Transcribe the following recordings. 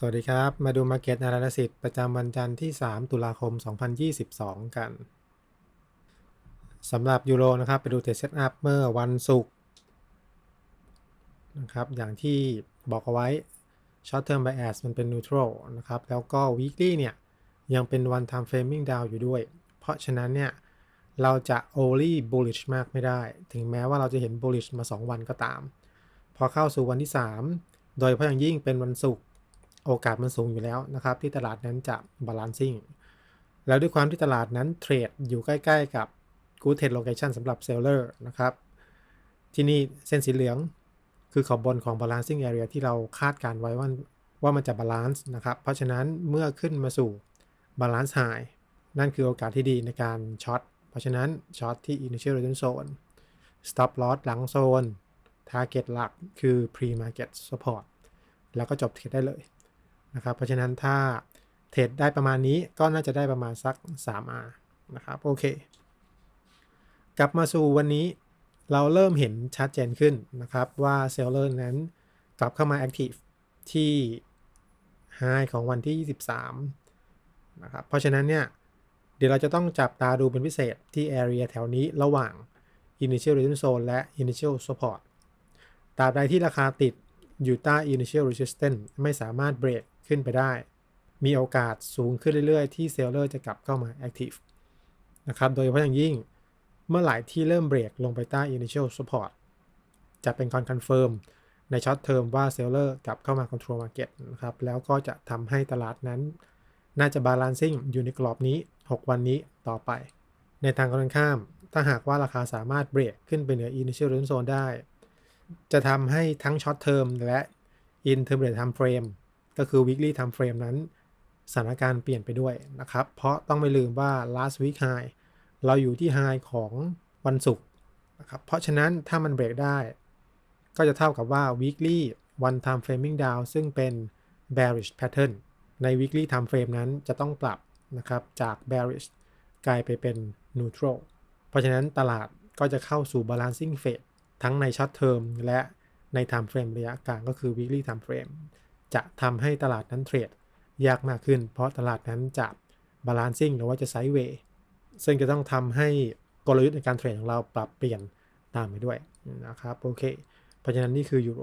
สวัสดีครับ มาดู Market Analysis ประจำวันจันทร์ที่ 3 ตุลาคม 2022 กันสำหรับยูโรนะครับไปดูเทรดเซตอัพเมื่อวันศุกร์นะครับอย่างที่บอกเอาไว้ Short Term Bias มันเป็น Neutral นะครับ แล้วก็ Weekly เนี่ย ยังเป็น One Time Framing Down อยู่ด้วย เพราะฉะนั้นเนี่ย เราจะ only bullish มากไม่ได้ ถึงแม้ว่าเราจะเห็น bullish มา 2 วันก็ตาม พอเข้าสู่วันที่ 3 โดยเฉพาะอย่างยิ่งเป็นวันศุกร์ โอกาสมันสูงอยู่แล้วนะครับ ที่ตลาดนั้นจะบาลานซิ่งแล้วด้วยความที่ตลาดนั้นเทรดอยู่ใกล้ ๆ กับ Good Trade Location สำหรับเซลเลอร์นะครับ ที่นี่เส้นสีเหลืองคือขอบบนของ Balancing Area ที่เราคาดการไว้ว่าว่ามันจะบาลานซ์นะครับ เพราะฉะนั้นเมื่อขึ้นมาสู่ Balance High นั่นคือโอกาสที่ดีในการช็อต เพราะฉะนั้นช็อตที่ Initial Resistance Zone Stop Loss หลังโซน Target หลักคือ Pre Market Support แล้วก็จบเทรดได้เลย นะครับ เพราะฉะนั้นถ้าเทรดได้ประมาณนี้ก็น่าจะได้ประมาณสัก 3R นะครับโอเค กลับมาสู่วันนี้เราเริ่มเห็นชัดเจนขึ้นนะครับ ว่าเซลเลอร์นั้นกลับเข้ามา Active ที่ High ของวันที่ 23 นะครับ เพราะฉะนั้นเนี่ย เดี๋ยวเราจะต้องจับตาดูเป็นพิเศษที่ Area แถวนี้ระหว่าง Initial Resistance Zone และ Initial Support ตราบใดที่ราคาติดอยู่ใต้ initial resistance ไม่สามารถเบรก ขึ้นไปได้ มีโอกาสสูงขึ้นเรื่อยๆ ที่เซลเลอร์จะกลับเข้ามา active นะครับโดยเฉพาะอย่างยิ่งเมื่อไหร่ที่เริ่มเบรกลงไปใต้ initial support จะเป็นการคอนเฟิร์มในช็อตเทอมว่าเซลเลอร์กลับเข้ามา control market นะครับแล้วก็จะทำให้ตลาดนั้น น่าจะ balancing อยู่ในกรอบนี้ 6 วันนี้ต่อไป ในทางตรงข้าม ถ้าหากว่าราคาสามารถเบรกขึ้นไปเหนือ initial resistance zone ได้ จะทำให้ทั้งช็อตเทอมและ intermediate time frame ก็คือ weekly time frame นั้นสถานการณ์เปลี่ยนไปด้วยนะครับ เพราะต้องไม่ลืมว่า last week high เราอยู่ที่ high ของวันศุกร์นะครับ เพราะฉะนั้นถ้ามันเบรกได้ ก็จะเท่ากับว่า weekly one time framing down ซึ่งเป็น bearish pattern ใน weekly time frame นั้นจะต้องปรับนะครับจาก bearish กลายไปเป็น neutral เพราะฉะนั้นตลาดก็จะเข้าสู่ balancing phase ทั้งในช็อตเทอมและใน time frame ระยะกลางก็คือ weekly time frame จะทำให้ตลาดนั้นเทรดยากมากขึ้น เพราะตลาดนั้นจะ balancing หรือว่าจะ sideways ซึ่งจะต้องทำให้กลยุทธ์ในการเทรดของเราปรับเปลี่ยนตามไปด้วยนะครับโอเค เพราะฉะนั้นนี่คือยูโร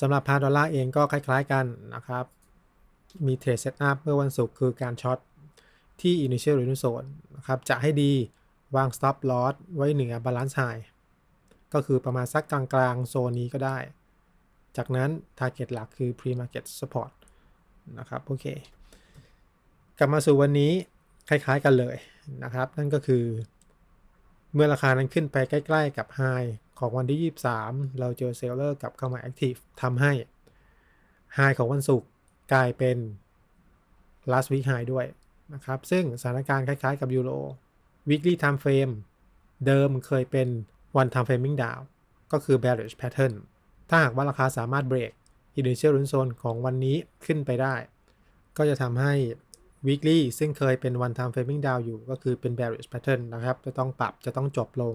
สำหรับพาดอลลาร์เองก็คล้าย ๆกันนะครับ มีเทรดเซตอัพเมื่อวันศุกร์คือการช็อตที่ initial resistance zone นะครับ จะให้ดีวาง stop loss ไว้เหนือ balance high ก็คือประมาณสักกลางๆโซนนี้ก็ได้ จากนั้น target หลักคือ pre market support นะครับโอเคกลับมาสู่วันนี้คล้ายๆกันเลยนะครับ นั่นก็คือ เมื่อราคานั้นขึ้นไปใกล้ๆกับ high ของวันที่ 23 เราเจอเซลเลอร์กับเข้ามา active ทำให้ high ของวันศุกร์กลายเป็น last week high ด้วยนะครับ ซึ่งสถานการณ์คล้ายๆกับยูโร weekly time frame เดิมเคยเป็น one time framing down ก็คือ bearish pattern ถ้าหากว่าราคาสามารถเบรก initial resistance zone ของวันนี้ขึ้นไปได้ ก็จะทำให้ weekly ซึ่งเคยเป็น one time framing down อยู่ก็คือเป็น bearish pattern นะครับ จะต้องปรับจะต้องจบลง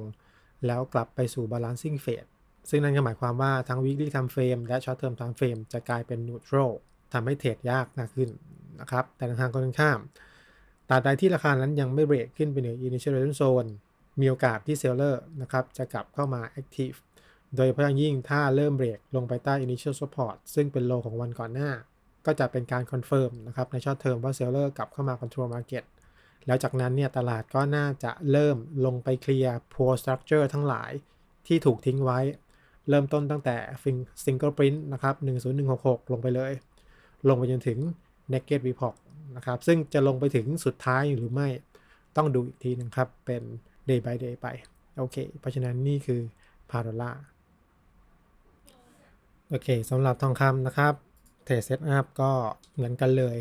แล้วกลับไปสู่ balancing phase ซึ่งนั่นก็หมายความว่าทั้ง weekly time frame และ short term time frame จะกลายเป็น neutral ทำให้เทรดยากมากขึ้นนะครับ แต่ทางตรงข้ามตราบใดที่ราคานั้นยังไม่เบรกขึ้นไปเหนือ initial resistance zone มีโอกาสที่เซลเลอร์นะครับจะกลับเข้ามา active โดยเฉพาะอย่างยิ่งถ้าเริ่มเบรกลงไปใต้ initial support ซึ่งเป็นโลของวันก่อนหน้า ก็จะเป็นการคอนเฟิร์มนะครับในช็อตเทอมว่าเซลเลอร์กลับเข้ามา control market แล้วจากนั้นเนี่ยตลาดก็น่าจะเริ่มลงไปเคลียร์ poor structure ทั้งหลายที่ถูกทิ้งไว้ เริ่มต้นตั้งแต่ single print นะครับ 10166 ลงไปเลย ลงไปจนถึง naked report นะครับ ซึ่งจะลงไปถึงสุดท้ายหรือไม่ต้องดูอีกทีนึงครับ เป็น day by day ไป โอเค เพราะฉะนั้นนี่คือพาดอลลา โอเคสำหรับทองคำนะครับเทรดเซตอัพก็เหมือนกันเลย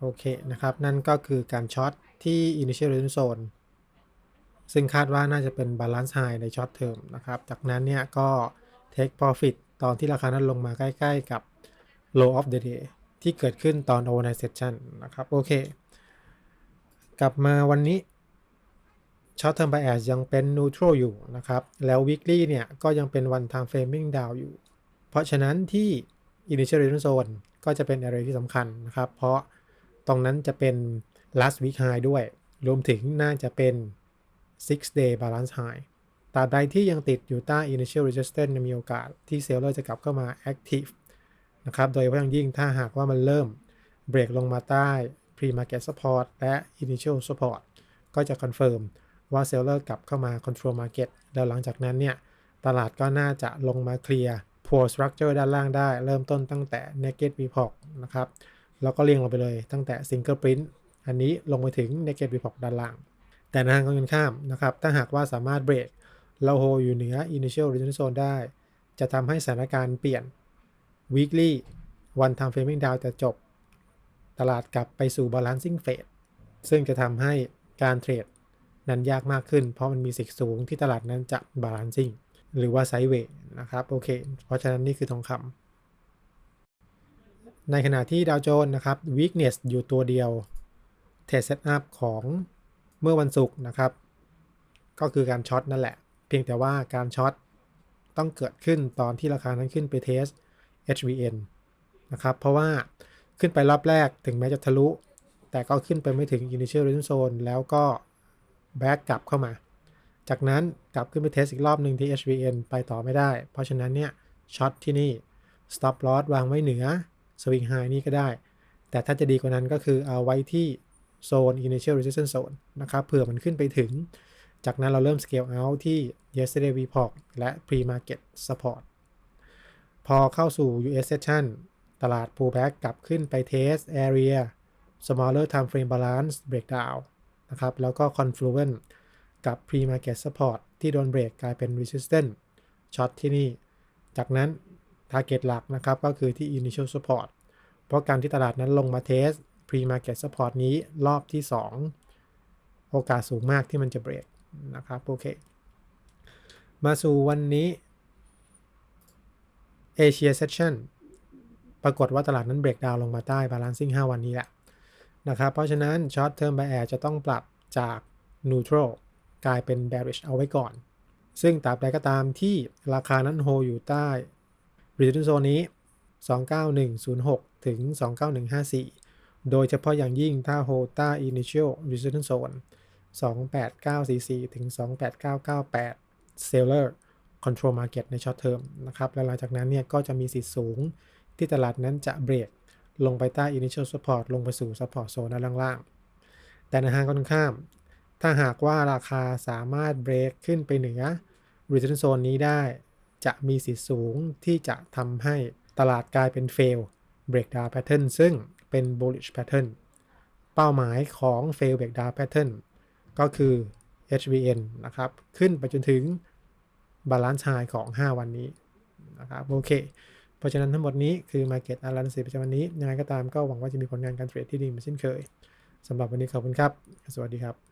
โอเคนะครับ นั่นก็คือการช็อตที่ initial resistance zone ซึ่งคาดว่าน่าจะเป็น balance high ในช็อตเทอมนะครับ จากนั้นเนี่ยก็ take profit ตอนที่ราคานั้นลงมาใกล้ ๆ กับ low of the day ที่เกิดขึ้นตอน overnight session นะครับ โอเค กลับมาวันนี้ short term bias ยังเป็น neutral อยู่นะครับ แล้ว weekly เนี่ยก็ยังเป็น one time framing down อยู่ เพราะฉะนั้นที่ initial resistance zone ก็จะเป็น area ที่สำคัญนะครับ เพราะตรงนั้นจะเป็น last week high ด้วย รวมถึงน่าจะเป็น6 day balance high ตราบใดที่ยังติดอยู่ใต้ initial resistance มีโอกาสที่เซลล์จะกลับเข้ามา active นะครับโดยเฉพาะอย่างยิ่งถ้าหากว่ามันเริ่มเบรกลงมาใต้ pre market support และ initial support ก็จะคอนเฟิร์มว่าเซลล์กลับเข้ามา control market แล้วหลังจากนั้นเนี่ย ตลาดก็น่าจะลงมาเคลียร์ poor structure ด้านล่างได้ เริ่มต้นตั้งแต่ naked report นะครับ แล้วก็เรียงลงไปเลยตั้งแต่ single print อันนี้ลงไปถึง naked report ด้านล่าง แต่ในทางตรงกันข้ามนะครับ ถ้าหากว่าสามารถเบรกเราโฮอยู่เหนือ initial resistance zone ได้ จะทำให้สถานการณ์เปลี่ยน weekly one time framing down จะจบ ตลาดกลับไปสู่ balancing phase ซึ่งจะทำให้การเทรดนั้นยากมากขึ้น เพราะมันมีสิทธิ์สูงที่ตลาดนั้นจะ balancing หรือว่า sideways นะครับโอเค เพราะฉะนั้นนี่คือทองคำในขณะที่ดาวโจนส์นะครับ weakness อยู่ตัวเดียว trade setup ของเมื่อวันศุกร์นะครับ ก็คือการช็อตนั่นแหละ เพียงแต่ว่าการช็อตต้องเกิดขึ้นตอนที่ราคานั้นขึ้นไปเทส HVN นะครับ เพราะว่าขึ้นไปรอบแรกถึงแม้จะทะลุ แต่ก็ขึ้นไปไม่ถึง initial resistance zone แล้วก็ back กลับเข้ามา จากนั้นกลับขึ้นไปเทสอีกรอบหนึ่งที่ HVN ไปต่อไม่ได้ เพราะฉะนั้นเนี่ยช็อตที่นี่ stop loss วางไว้เหนือ swing high นี่ก็ได้ แต่ถ้าจะดีกว่านั้นก็คือเอาไว้ที่โซน initial resistance zone นะครับเผื่อมันขึ้นไปถึง จากนั้นเราเริ่ม scale out ที่ yesterday report และ pre market support พอเข้าสู่ US session ตลาด pullback กลับขึ้นไป test area smaller time frame balance breakdown นะครับแล้วก็ confluent กับ pre market support ที่โดนเบรกกลายเป็น resistance ช็อตที่นี่ จากนั้น target หลักนะครับก็คือที่ initial support เพราะการที่ตลาดนั้นลงมา test pre market support นี้รอบที่ 2 โอกาสสูงมากที่มันจะเบรกนะครับโอเค มาสู่วันนี้ Asia Session ปรากฏว่าตลาดนั้นเบรกดาวลงมาใต้ balancing 5 วันนี้แหละนะครับ เพราะฉะนั้น short term buyer จะต้องปรับจาก neutral กลายเป็น bearish เอาไว้ก่อน ซึ่งตราบใดก็ตามที่ราคานั้นโฮอยู่ใต้ resistance zone นี้ 29106 ถึง 29154 โดยเฉพาะอย่างยิ่งถ้าโฮใต้ initial resistance zone 28944 ถึง 28998 seller control market ใน short term นะครับและหลังจากนั้นเนี่ยก็จะมีสิทธิ์สูงที่ตลาดนั้นจะเบรกลงไปใต้ initial support ลงไปสู่ support zone ด้านล่างๆแต่ในทางตรงข้าม ถ้าหากว่าราคาสามารถเบรกขึ้นไปเหนือ resistance zone นี้ได้ จะมีสิทธิ์สูงที่จะทำให้ตลาดกลายเป็น fail breakdown pattern ซึ่งเป็น bullish pattern เป้าหมายของ fail breakdown pattern ก็คือ HVN นะครับ ขึ้นไปจนถึง balance high ของ 5 วันนี้นะครับโอเค เพราะฉะนั้นทั้งหมดนี้คือ Market Analysis ประจำวันนี้ ยังไงก็ตามก็หวังว่าจะมีผลงานการเทรดที่ดีเหมือนเช่นเคยสำหรับวันนี้ขอบคุณครับ สวัสดีครับ